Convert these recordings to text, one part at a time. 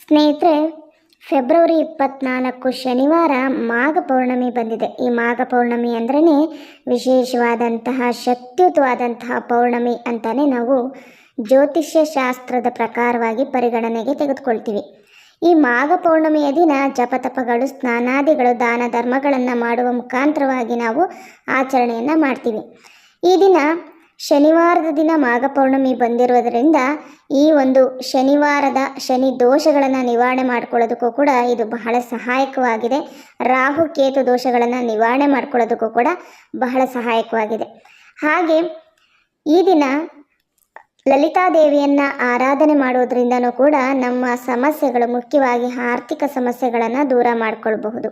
ಸ್ನೇಹಿತರೆ, ಫೆಬ್ರವರಿ ಇಪ್ಪತ್ನಾಲ್ಕು ಶನಿವಾರ ಮಾಘ ಪೌರ್ಣಮಿ ಬಂದಿದೆ. ಈ ಮಾಘ ಪೌರ್ಣಮಿ ಅಂದ್ರೇ ವಿಶೇಷವಾದಂತಹ, ಶಕ್ತಿಯುತವಾದಂತಹ ಪೌರ್ಣಮಿ ಅಂತಲೇ ನಾವು ಜ್ಯೋತಿಷ್ಯ ಶಾಸ್ತ್ರದ ಪ್ರಕಾರವಾಗಿ ಪರಿಗಣನೆಗೆ ತೆಗೆದುಕೊಳ್ತೀವಿ. ಈ ಮಾಘ ಪೌರ್ಣಮಿಯ ದಿನ ಜಪತಪಗಳು, ಸ್ನಾನಾದಿಗಳು ದಾನ ಧರ್ಮಗಳನ್ನು ಮಾಡುವ ಮುಖಾಂತರವಾಗಿ ನಾವು ಆಚರಣೆಯನ್ನು ಮಾಡ್ತೀವಿ. ಈ ದಿನ ಶನಿವಾರದ ದಿನ ಮಾಘ ಪೌರ್ಣಮಿ ಬಂದಿರುವುದರಿಂದ ಈ ಒಂದು ಶನಿವಾರದ ಶನಿ ದೋಷಗಳನ್ನು ನಿವಾರಣೆ ಮಾಡ್ಕೊಳ್ಳೋದಕ್ಕೂ ಕೂಡ ಇದು ಬಹಳ ಸಹಾಯಕವಾಗಿದೆ. ರಾಹು ಕೇತು ದೋಷಗಳನ್ನು ನಿವಾರಣೆ ಮಾಡ್ಕೊಳ್ಳೋದಕ್ಕೂ ಕೂಡ ಬಹಳ ಸಹಾಯಕವಾಗಿದೆ. ಹಾಗೆ ಈ ದಿನ ಲಲಿತಾದೇವಿಯನ್ನು ಆರಾಧನೆ ಮಾಡೋದ್ರಿಂದನೂ ಕೂಡ ನಮ್ಮ ಸಮಸ್ಯೆಗಳು ಮುಖ್ಯವಾಗಿ ಆರ್ಥಿಕ ಸಮಸ್ಯೆಗಳನ್ನು ದೂರ ಮಾಡ್ಕೊಳ್ಬಹುದು.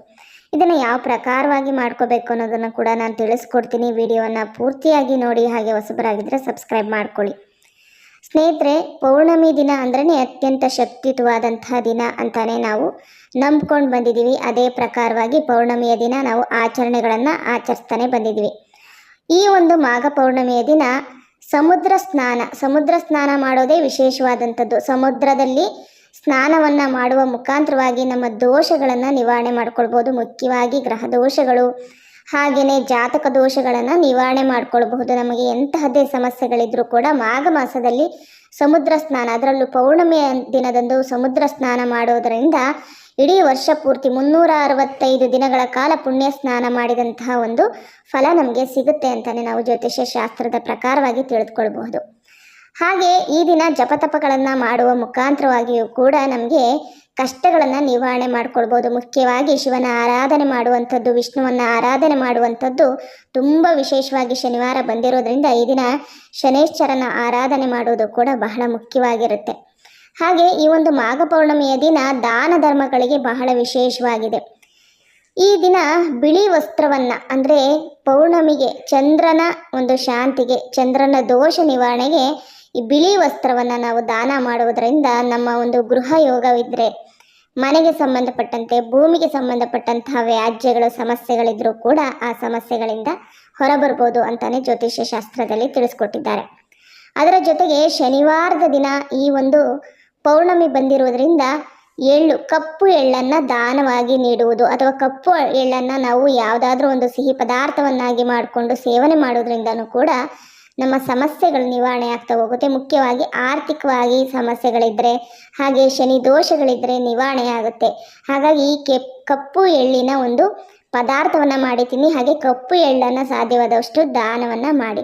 ಇದನ್ನು ಯಾವ ಪ್ರಕಾರವಾಗಿ ಮಾಡ್ಕೋಬೇಕು ಅನ್ನೋದನ್ನು ಕೂಡ ನಾನು ತಿಳಿಸ್ಕೊಡ್ತೀನಿ. ವಿಡಿಯೋನ ಪೂರ್ತಿಯಾಗಿ ನೋಡಿ, ಹಾಗೆ ಹೊಸಬರಾಗಿದ್ದರೆ ಸಬ್ಸ್ಕ್ರೈಬ್ ಮಾಡ್ಕೊಳ್ಳಿ. ಸ್ನೇಹಿತರೆ, ಪೌರ್ಣಮಿ ದಿನ ಅಂದ್ರೆ ಅತ್ಯಂತ ಶಕ್ತಿಯುತವಾದಂತಹ ದಿನ ಅಂತಾನೆ ನಾವು ನಂಬ್ಕೊಂಡು ಬಂದಿದ್ದೀವಿ ಅದೇ ಪ್ರಕಾರವಾಗಿ ಪೌರ್ಣಮಿಯ ದಿನ ನಾವು ಆಚರಣೆಗಳನ್ನು ಆಚರಿಸ್ತಾನೆ ಬಂದಿದ್ದೀವಿ ಈ ಒಂದು ಮಾಘ ಪೌರ್ಣಮಿಯ ದಿನ ಸಮುದ್ರ ಸ್ನಾನ. ಸಮುದ್ರ ಸ್ನಾನ ಮಾಡೋದೇ ವಿಶೇಷವಾದಂಥದ್ದು. ಸಮುದ್ರದಲ್ಲಿ ಸ್ನಾನವನ್ನು ಮಾಡುವ ಮುಖಾಂತರವಾಗಿ ನಮ್ಮ ದೋಷಗಳನ್ನು ನಿವಾರಣೆ ಮಾಡ್ಕೊಳ್ಬೋದು. ಮುಖ್ಯವಾಗಿ ಗ್ರಹ ದೋಷಗಳು ಹಾಗೆಯೇ ಜಾತಕ ದೋಷಗಳನ್ನು ನಿವಾರಣೆ ಮಾಡ್ಕೊಳ್ಬಹುದು. ನಮಗೆ ಎಂತಹದ್ದೇ ಸಮಸ್ಯೆಗಳಿದ್ರೂ ಕೂಡ ಮಾಘ ಮಾಸದಲ್ಲಿ ಸಮುದ್ರ ಸ್ನಾನ, ಅದರಲ್ಲೂ ಪೌರ್ಣಮಿಯ ದಿನದಂದು ಸಮುದ್ರ ಸ್ನಾನ ಮಾಡೋದರಿಂದ ಇಡೀ ವರ್ಷ ಪೂರ್ತಿ ಮುನ್ನೂರ ಅರವತ್ತೈದು ದಿನಗಳ ಕಾಲ ಪುಣ್ಯ ಸ್ನಾನ ಮಾಡಿದಂತಹ ಒಂದು ಫಲ ನಮಗೆ ಸಿಗುತ್ತೆ ಅಂತಲೇ ನಾವು ಜ್ಯೋತಿಷ್ಯ ಶಾಸ್ತ್ರದ ಪ್ರಕಾರವಾಗಿ ತಿಳಿದುಕೊಳ್ಬಹುದು. ಹಾಗೆ ಈ ದಿನ ಜಪತಪಗಳನ್ನು ಮಾಡುವ ಮುಖಾಂತರವಾಗಿಯೂ ಕೂಡ ನಮಗೆ ಕಷ್ಟಗಳನ್ನು ನಿವಾರಣೆ ಮಾಡ್ಕೊಳ್ಬೋದು. ಮುಖ್ಯವಾಗಿ ಶಿವನ ಆರಾಧನೆ ಮಾಡುವಂಥದ್ದು, ವಿಷ್ಣುವನ್ನು ಆರಾಧನೆ ಮಾಡುವಂಥದ್ದು ತುಂಬ ವಿಶೇಷವಾಗಿ ಶನಿವಾರ ಬಂದಿರೋದ್ರಿಂದ ಈ ದಿನ ಶನೇಶ್ವರನ ಆರಾಧನೆ ಮಾಡುವುದು ಕೂಡ ಬಹಳ ಮುಖ್ಯವಾಗಿರುತ್ತೆ. ಹಾಗೆ ಈ ಒಂದು ಮಾಘ ಪೌರ್ಣಮಿಯ ದಿನ ದಾನ ಧರ್ಮಗಳಿಗೆ ಬಹಳ ವಿಶೇಷವಾಗಿದೆ. ಈ ದಿನ ಬಿಳಿ ವಸ್ತ್ರವನ್ನು ಅಂದರೆ ಪೌರ್ಣಮಿಗೆ ಚಂದ್ರನ ಒಂದು ಶಾಂತಿಗೆ, ಚಂದ್ರನ ದೋಷ ನಿವಾರಣೆಗೆ ಈ ಬಿಳಿ ವಸ್ತ್ರವನ್ನು ನಾವು ದಾನ ಮಾಡುವುದರಿಂದ ನಮ್ಮ ಒಂದು ಗೃಹ ಯೋಗವಿದ್ದರೆ ಮನೆಗೆ ಸಂಬಂಧಪಟ್ಟಂತೆ, ಭೂಮಿಗೆ ಸಂಬಂಧಪಟ್ಟಂತಹ ವ್ಯಾಜ್ಯಗಳು, ಸಮಸ್ಯೆಗಳಿದ್ರೂ ಕೂಡ ಆ ಸಮಸ್ಯೆಗಳಿಂದ ಹೊರಬರ್ಬೋದು ಅಂತಲೇ ಜ್ಯೋತಿಷ್ಯ ಶಾಸ್ತ್ರದಲ್ಲಿ ತಿಳಿಸ್ಕೊಟ್ಟಿದ್ದಾರೆ. ಅದರ ಜೊತೆಗೆ ಶನಿವಾರದ ದಿನ ಈ ಒಂದು ಪೌರ್ಣಮಿ ಬಂದಿರುವುದರಿಂದ ಎಳ್ಳು, ಕಪ್ಪು ಎಳ್ಳನ್ನು ದಾನವಾಗಿ ನೀಡುವುದು ಅಥವಾ ಕಪ್ಪು ಎಳ್ಳನ್ನು ನಾವು ಯಾವುದಾದ್ರೂ ಒಂದು ಸಿಹಿ ಪದಾರ್ಥವನ್ನಾಗಿ ಮಾಡಿಕೊಂಡು ಸೇವನೆ ಮಾಡೋದ್ರಿಂದನೂ ಕೂಡ ನಮ್ಮ ಸಮಸ್ಯೆಗಳು ನಿವಾರಣೆ ಆಗ್ತಾ ಹೋಗುತ್ತೆ. ಮುಖ್ಯವಾಗಿ ಆರ್ಥಿಕವಾಗಿ ಸಮಸ್ಯೆಗಳಿದ್ದರೆ ಹಾಗೆ ಶನಿ ದೋಷಗಳಿದ್ದರೆ ನಿವಾರಣೆ ಆಗುತ್ತೆ. ಹಾಗಾಗಿ ಈ ಕೆ ಕಪ್ಪು ಎಳ್ಳಿನ ಒಂದು ಪದಾರ್ಥವನ್ನು ಮಾಡಿದ್ದೀನಿ. ಹಾಗೆ ಕಪ್ಪು ಎಳ್ಳನ್ನು ಸಾಧ್ಯವಾದಷ್ಟು ದಾನವನ್ನು ಮಾಡಿ.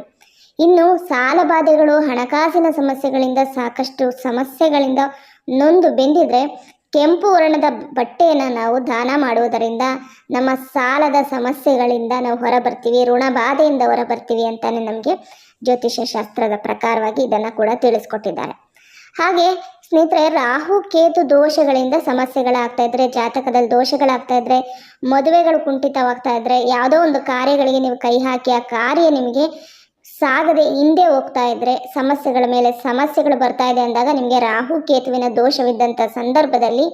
ಇನ್ನು ಸಾಲಬಾಧೆಗಳು ಹಣಕಾಸಿನ ಸಮಸ್ಯೆಗಳಿಂದ ಸಾಕಷ್ಟು ಸಮಸ್ಯೆಗಳಿಂದ ನೊಂದು ಬೆಂದಿದ್ರೆ ಕೆಂಪು ವರ್ಣದ ಬಟ್ಟೆಯನ್ನು ನಾವು ದಾನ ಮಾಡುವುದರಿಂದ ನಮ್ಮ ಸಾಲದ ಸಮಸ್ಯೆಗಳಿಂದ ನಾವು ಹೊರಬರ್ತೀವಿ, ಋಣ ಬಾಧೆಯಿಂದ ಹೊರಬರ್ತೀವಿ ಅಂತಾನೆ ನಮಗೆ ಜ್ಯೋತಿಷ್ಯ ಶಾಸ್ತ್ರದ ಪ್ರಕಾರವಾಗಿ ಇದನ್ನು ಕೂಡ ತಿಳಿಸ್ಕೊಟ್ಟಿದ್ದಾರೆ. ಹಾಗೆ ಸ್ನೇಹಿತರೆ, ರಾಹು, ಕೇತು ದೋಷಗಳಿಂದ ಸಮಸ್ಯೆಗಳಾಗ್ತಾ ಇದ್ರೆ, ಜಾತಕದಲ್ಲಿ ದೋಷಗಳಾಗ್ತಾ ಇದ್ರೆ, ಮದುವೆಗಳು ಕುಂಠಿತವಾಗ್ತಾ ಇದ್ರೆ, ಯಾವುದೋ ಒಂದು ಕಾರ್ಯಗಳಿಗೆ ನೀವು ಕೈ ಹಾಕಿ ಆ ಕಾರ್ಯ ನಿಮಗೆ ಸಾಗದೆ ಹಿಂದೆ ಹೋಗ್ತಾ ಇದ್ರೆ ಸಮಸ್ಯೆಗಳ ಮೇಲೆ ಸಮಸ್ಯೆಗಳು ಬರ್ತಾ ಇದೆ ಅಂದಾಗ ನಿಮಗೆ ರಾಹು ಕೇತುವಿನ ದೋಷವಿದ್ದಂಥ ಸಂದರ್ಭದಲ್ಲಿ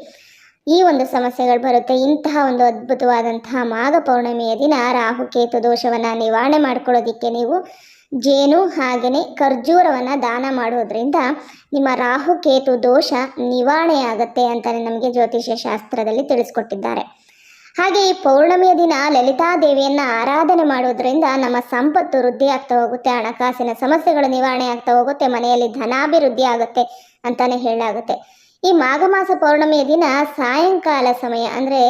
ಈ ಒಂದು ಸಮಸ್ಯೆಗಳು ಬರುತ್ತೆ. ಇಂತಹ ಒಂದು ಅದ್ಭುತವಾದಂತಹ ಮಾಘ ಪೌರ್ಣಿಮೆಯ ದಿನ ರಾಹು ಕೇತು ದೋಷವನ್ನು ನಿವಾರಣೆ ಮಾಡ್ಕೊಳ್ಳೋದಿಕ್ಕೆ ನೀವು ಜೇನು ಹಾಗೆಯೇ ಖರ್ಜೂರವನ್ನು ದಾನ ಮಾಡೋದ್ರಿಂದ ನಿಮ್ಮ ರಾಹು ಕೇತು ದೋಷ ನಿವಾರಣೆ ಆಗುತ್ತೆ ಅಂತಲೇ ನಮಗೆ ಜ್ಯೋತಿಷ್ಯ ಶಾಸ್ತ್ರದಲ್ಲಿ ತಿಳಿಸ್ಕೊಟ್ಟಿದ್ದಾರೆ. ಹಾಗೆ ಈ ಪೌರ್ಣಮಿಯ ದಿನ ಲಲಿತಾ ದೇವಿಯನ್ನ ಆರಾಧನೆ ಮಾಡೋದ್ರಿಂದ ನಮ್ಮ ಸಂಪತ್ತು ವೃದ್ಧಿ ಆಗ್ತಾ ಹೋಗುತ್ತೆ, ಹಣಕಾಸಿನ ಸಮಸ್ಯೆಗಳು ನಿವಾರಣೆ ಆಗ್ತಾ ಹೋಗುತ್ತೆ, ಮನೆಯಲ್ಲಿ ಧನಾಭಿವೃದ್ಧಿ ಆಗುತ್ತೆ ಅಂತಾನೆ ಹೇಳಲಾಗುತ್ತೆ. ಈ ಮಾಘ ಮಾಸ ಪೌರ್ಣಮಿಯ ದಿನ ಸಾಯಂಕಾಲ ಸಮಯ ಅಂದರೆ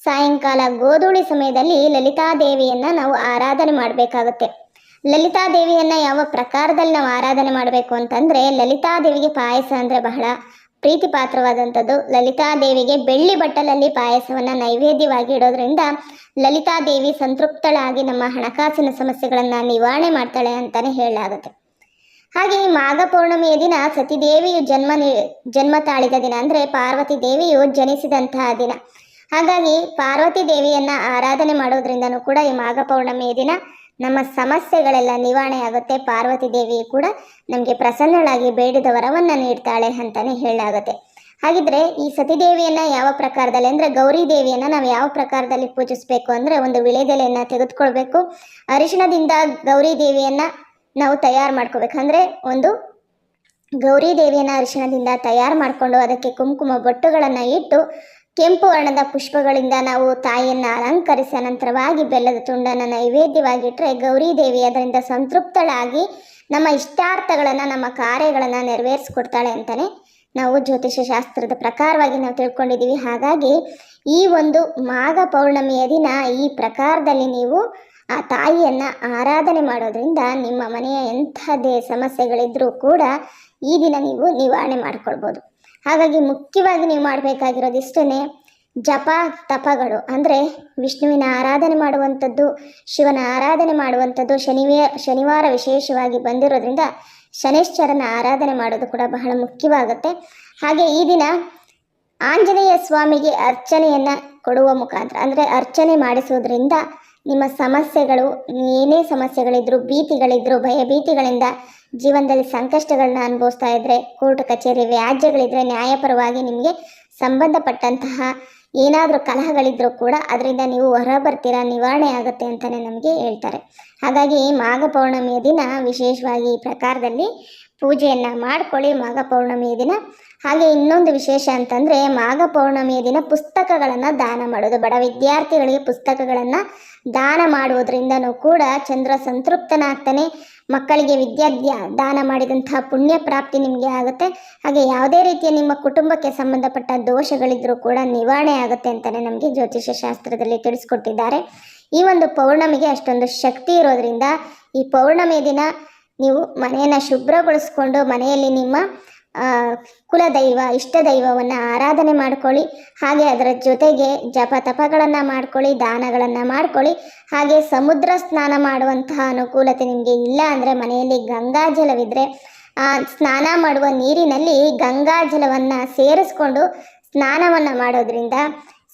ಸಾಯಂಕಾಲ ಗೋಧೂಳಿ ಸಮಯದಲ್ಲಿ ಲಲಿತಾ ದೇವಿಯನ್ನ ನಾವು ಆರಾಧನೆ ಮಾಡಬೇಕಾಗುತ್ತೆ. ಲಲಿತಾ ದೇವಿಯನ್ನ ಯಾವ ಪ್ರಕಾರದಲ್ಲಿ ನಾವು ಆರಾಧನೆ ಮಾಡಬೇಕು ಅಂತಂದರೆ ಲಲಿತಾ ದೇವಿಗೆ ಪಾಯಸ ಅಂದರೆ ಬಹಳ ಪ್ರೀತಿ ಪಾತ್ರವಾದಂಥದ್ದು ಲಲಿತಾ ದೇವಿಗೆ ಬೆಳ್ಳಿ ಬಟ್ಟಲಲ್ಲಿ ಪಾಯಸವನ್ನು ನೈವೇದ್ಯವಾಗಿ ಇಡೋದ್ರಿಂದ ಲಲಿತಾ ದೇವಿ ಸಂತೃಪ್ತಳಾಗಿ ನಮ್ಮ ಹಣಕಾಸಿನ ಸಮಸ್ಯೆಗಳನ್ನು ನಿವಾರಣೆ ಮಾಡ್ತಾಳೆ ಅಂತಲೇ ಹೇಳಲಾಗುತ್ತೆ. ಹಾಗೆ ಮಾಘ ಪೌರ್ಣಮಿಯ ದಿನ ಸತಿದೇವಿಯು ಜನ್ಮ ಜನ್ಮ ತಾಳಿದ ದಿನ ಅಂದರೆ ಪಾರ್ವತಿ ದೇವಿಯು ಜನಿಸಿದಂತಹ ದಿನ. ಹಾಗಾಗಿ ಪಾರ್ವತಿ ದೇವಿಯನ್ನು ಆರಾಧನೆ ಮಾಡೋದ್ರಿಂದನೂ ಕೂಡ ಈ ಮಾಘ ಪೌರ್ಣಮಿಯ ದಿನ ನಮ್ಮ ಸಮಸ್ಯೆಗಳೆಲ್ಲ ನಿವಾರಣೆ ಆಗುತ್ತೆ ಪಾರ್ವತಿ ದೇವಿ ಕೂಡ ನಮಗೆ ಪ್ರಸನ್ನಳಾಗಿ ಬೇಡಿದ ವರವನ್ನು ನೀಡ್ತಾಳೆ ಅಂತಲೇ ಹೇಳಲಾಗುತ್ತೆ. ಹಾಗಿದ್ರೆ ಈ ಸತಿದೇವಿಯನ್ನ ಯಾವ ಪ್ರಕಾರದಲ್ಲಿ ಅಂದರೆ ಗೌರಿ ದೇವಿಯನ್ನು ನಾವು ಯಾವ ಪ್ರಕಾರದಲ್ಲಿ ಪೂಜಿಸಬೇಕು ಅಂದರೆ ಒಂದು ವಿಳೆದೆಲೆಯನ್ನು ತೆಗೆದುಕೊಳ್ಬೇಕು. ಅರಿಶಿಣದಿಂದ ಗೌರಿ ದೇವಿಯನ್ನು ನಾವು ತಯಾರು ಮಾಡ್ಕೋಬೇಕು. ಅಂದ್ರೆ ಒಂದು ಗೌರಿ ದೇವಿಯನ್ನು ಅರಿಶಿಣದಿಂದ ತಯಾರು ಮಾಡಿಕೊಂಡು ಅದಕ್ಕೆ ಕುಂಕುಮ ಬೊಟ್ಟುಗಳನ್ನು ಇಟ್ಟು ಕೆಂಪು ವರ್ಣದ ಪುಷ್ಪಗಳಿಂದ ನಾವು ತಾಯಿಯನ್ನು ಅಲಂಕರಿಸಿದ ನಂತರವಾಗಿ ಬೆಲ್ಲದ ತುಂಡನ್ನು ನೈವೇದ್ಯವಾಗಿಟ್ಟರೆ ಗೌರಿ ದೇವಿ ಅದರಿಂದ ಸಂತೃಪ್ತಳಾಗಿ ನಮ್ಮ ಇಷ್ಟಾರ್ಥಗಳನ್ನು, ನಮ್ಮ ಕಾರ್ಯಗಳನ್ನು ನೆರವೇರಿಸ್ಕೊಡ್ತಾಳೆ ಅಂತಲೇ ನಾವು ಜ್ಯೋತಿಷ್ಯ ಶಾಸ್ತ್ರದ ಪ್ರಕಾರವಾಗಿ ನಾವು ತಿಳ್ಕೊಂಡಿದ್ದೀವಿ. ಹಾಗಾಗಿ ಈ ಒಂದು ಮಾಘ ಪೌರ್ಣಮಿಯ ದಿನ ಈ ಪ್ರಕಾರದಲ್ಲಿ ನೀವು ಆ ತಾಯಿಯನ್ನು ಆರಾಧನೆ ಮಾಡೋದ್ರಿಂದ ನಿಮ್ಮ ಮನೆಯ ಎಂಥದೇ ಸಮಸ್ಯೆಗಳಿದ್ರೂ ಕೂಡ ಈ ದಿನ ನೀವು ನಿವಾರಣೆ ಮಾಡ್ಕೊಳ್ಬೋದು. ಹಾಗಾಗಿ ಮುಖ್ಯವಾಗಿ ನೀವು ಮಾಡಬೇಕಾಗಿರೋದು ಇಷ್ಟೇ ಜಪ ತಪಗಳು. ಅಂದರೆ ವಿಷ್ಣುವಿನ ಆರಾಧನೆ ಮಾಡುವಂಥದ್ದು, ಶಿವನ ಆರಾಧನೆ ಮಾಡುವಂಥದ್ದು ಶನಿವೇ, ಶನಿವಾರ ವಿಶೇಷವಾಗಿ ಬಂದಿರೋದ್ರಿಂದ ಶನೇಶ್ವರನ ಆರಾಧನೆ ಮಾಡೋದು ಕೂಡ ಬಹಳ ಮುಖ್ಯವಾಗುತ್ತೆ. ಹಾಗೆ ಈ ದಿನ ಆಂಜನೇಯ ಸ್ವಾಮಿಗೆ ಅರ್ಚನೆಯನ್ನು ಕೊಡುವ ಮುಖಾಂತರ, ಅಂದರೆ ಅರ್ಚನೆ ಮಾಡಿಸೋದ್ರಿಂದ ನಿಮ್ಮ ಸಮಸ್ಯೆಗಳು, ಏನೇ ಸಮಸ್ಯೆಗಳಿದ್ರು, ಭೀತಿಗಳಿದ್ರು ಭಯ ಭೀತಿಗಳಿಂದ ಜೀವನದಲ್ಲಿ ಸಂಕಷ್ಟಗಳನ್ನ ಅನುಭವಿಸ್ತಾ ಇದ್ದರೆ ಕೋರ್ಟ್ ಕಚೇರಿ ವ್ಯಾಜ್ಯಗಳಿದ್ರೆ ನ್ಯಾಯಪರವಾಗಿ ನಿಮಗೆ ಸಂಬಂಧಪಟ್ಟಂತಹ ಏನಾದರೂ ಕಲಹಗಳಿದ್ರೂ ಕೂಡ ಅದರಿಂದ ನೀವು ಹೊರ ಬರ್ತೀರಾ ನಿವಾರಣೆ ಆಗುತ್ತೆ ಅಂತಲೇ ನಮಗೆ ಹೇಳ್ತಾರೆ. ಹಾಗಾಗಿ ಮಾಘ ಪೌರ್ಣಮಿಯ ದಿನ ವಿಶೇಷವಾಗಿ ಈ ಪ್ರಕಾರದಲ್ಲಿ ಪೂಜೆಯನ್ನು ಮಾಡ್ಕೊಳ್ಳಿ. ಮಾಘ ಪೌರ್ಣಮಿಯ ದಿನ ಹಾಗೆ ಇನ್ನೊಂದು ವಿಶೇಷ ಅಂತಂದರೆ ಮಾಘ ಪೌರ್ಣಮಿಯ ದಿನ ಪುಸ್ತಕಗಳನ್ನು ದಾನ ಮಾಡೋದು. ಬಡ ವಿದ್ಯಾರ್ಥಿಗಳಿಗೆ ಪುಸ್ತಕಗಳನ್ನು ದಾನ ಮಾಡುವುದರಿಂದನೂ ಕೂಡ ಚಂದ್ರ ಸಂತೃಪ್ತನಾಗ್ತಾನೆ. ಮಕ್ಕಳಿಗೆ ವಿದ್ಯಾದ್ಯ ದಾನ ಮಾಡಿದಂತಹ ಪುಣ್ಯ ಪ್ರಾಪ್ತಿ ನಿಮಗೆ ಆಗುತ್ತೆ. ಹಾಗೆ ಯಾವುದೇ ರೀತಿಯ ನಿಮ್ಮ ಕುಟುಂಬಕ್ಕೆ ಸಂಬಂಧಪಟ್ಟ ದೋಷಗಳಿದ್ರೂ ಕೂಡ ನಿವಾರಣೆ ಆಗುತ್ತೆ ಅಂತಲೇ ನಮಗೆ ಜ್ಯೋತಿಷ್ಯ ಶಾಸ್ತ್ರದಲ್ಲಿ ತಿಳಿಸ್ಕೊಟ್ಟಿದ್ದಾರೆ. ಈ ಒಂದು ಪೌರ್ಣಮಿಗೆ ಅಷ್ಟೊಂದು ಶಕ್ತಿ ಇರೋದ್ರಿಂದ ಈ ಪೌರ್ಣಮಿ ದಿನ ನೀವು ಮನೆಯನ್ನು ಶುಭ್ರಗೊಳಿಸ್ಕೊಂಡು ಮನೆಯಲ್ಲಿ ನಿಮ್ಮ ಕುಲದೈವ ಇಷ್ಟ ದೈವವನ್ನು ಆರಾಧನೆ ಮಾಡ್ಕೊಳ್ಳಿ. ಹಾಗೆ ಅದರ ಜೊತೆಗೆ ಜಪ ತಪಗಳನ್ನು ಮಾಡ್ಕೊಳ್ಳಿ, ದಾನಗಳನ್ನು ಮಾಡ್ಕೊಳ್ಳಿ. ಹಾಗೆ ಸಮುದ್ರ ಸ್ನಾನ ಮಾಡುವಂತಹ ಅನುಕೂಲತೆ ನಿಮಗೆ ಇಲ್ಲ ಅಂದರೆ ಮನೆಯಲ್ಲಿ ಗಂಗಾಜಲವಿದ್ದರೆ ಸ್ನಾನ ಮಾಡುವ ನೀರಿನಲ್ಲಿ ಗಂಗಾಜಲವನ್ನು ಸೇರಿಸ್ಕೊಂಡು ಸ್ನಾನವನ್ನು ಮಾಡೋದ್ರಿಂದ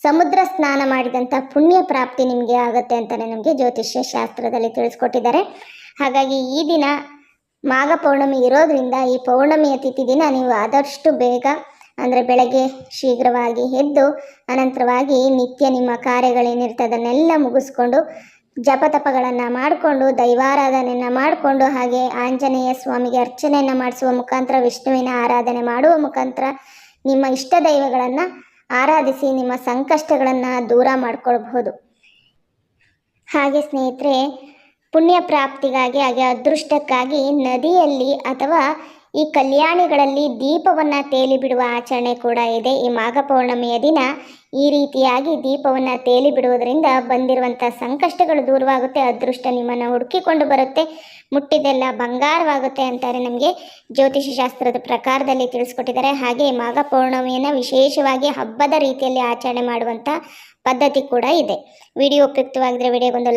ಸಮುದ್ರ ಸ್ನಾನ ಮಾಡಿದಂಥ ಪುಣ್ಯ ಪ್ರಾಪ್ತಿ ನಿಮಗೆ ಆಗುತ್ತೆ ಅಂತಲೇ ನಮಗೆ ಜ್ಯೋತಿಷ್ಯ ಶಾಸ್ತ್ರದಲ್ಲಿ ತಿಳಿಸ್ಕೊಟ್ಟಿದ್ದಾರೆ. ಹಾಗಾಗಿ ಈ ದಿನ ಮಾಘ ಪೌರ್ಣಮಿ ಇರೋದ್ರಿಂದ ಈ ಪೌರ್ಣಮಿಯ ತಿಥಿ ದಿನ ನೀವು ಆದಷ್ಟು ಬೇಗ, ಅಂದರೆ ಬೆಳಗ್ಗೆ ಶೀಘ್ರವಾಗಿ ಎದ್ದು, ಅನಂತರವಾಗಿ ನಿತ್ಯ ನಿಮ್ಮ ಕಾರ್ಯಗಳೇನಿರ್ತದೆ ಅದನ್ನೆಲ್ಲ ಮುಗಿಸ್ಕೊಂಡು, ಜಪತಪಗಳನ್ನು ಮಾಡಿಕೊಂಡು, ದೈವಾರಾಧನೆಯನ್ನು ಮಾಡಿಕೊಂಡು, ಹಾಗೆ ಆಂಜನೇಯ ಸ್ವಾಮಿಗೆ ಅರ್ಚನೆಯನ್ನು ಮಾಡಿಸುವ ಮುಖಾಂತರ, ವಿಷ್ಣುವಿನ ಆರಾಧನೆ ಮಾಡುವ ಮುಖಾಂತರ ನಿಮ್ಮ ಇಷ್ಟ ದೈವಗಳನ್ನು ಆರಾಧಿಸಿ, ನಿಮ್ಮ ಸಂಕಷ್ಟಗಳನ್ನು ದೂರ ಮಾಡಿಕೊಳ್ಬಹುದು. ಹಾಗೆ ಸ್ನೇಹಿತರೆ ಪುಣ್ಯ ಪ್ರಾಪ್ತಿಗಾಗಿ ಹಾಗೆ ಅದೃಷ್ಟಕ್ಕಾಗಿ ನದಿಯಲ್ಲಿ ಅಥವಾ ಈ ಕಲ್ಯಾಣಿಗಳಲ್ಲಿ ದೀಪವನ್ನು ತೇಲಿ ಬಿಡುವ ಆಚರಣೆ ಕೂಡ ಇದೆ. ಈ ಮಾಘ ಪೌರ್ಣಮಿಯ ದಿನ ಈ ರೀತಿಯಾಗಿ ದೀಪವನ್ನು ತೇಲಿ ಬಿಡುವುದರಿಂದ ಬಂದಿರುವಂಥ ಸಂಕಷ್ಟಗಳು ದೂರವಾಗುತ್ತೆ, ಅದೃಷ್ಟ ನಿಮ್ಮನ್ನು ಹುಡುಕಿಕೊಂಡು ಬರುತ್ತೆ, ಮುಟ್ಟಿದೆಲ್ಲ ಬಂಗಾರವಾಗುತ್ತೆ ಅಂತಾರೆ ನಮಗೆ. ಜ್ಯೋತಿಷ ಶಾಸ್ತ್ರದ ಪ್ರಕಾರದಲ್ಲಿ ತಿಳಿಸ್ಕೊಟ್ಟಿದ್ದಾರೆ. ಹಾಗೆ ಮಾಘ ಪೌರ್ಣಮಿಯನ್ನು ವಿಶೇಷವಾಗಿ ಹಬ್ಬದ ರೀತಿಯಲ್ಲಿ ಆಚರಣೆ ಮಾಡುವಂಥ ಪದ್ಧತಿ ಕೂಡ ಇದೆ. ವಿಡಿಯೋ ಉಪಯುಕ್ತವಾಗಿದ್ದರೆ ವಿಡಿಯೋಗೊಂದು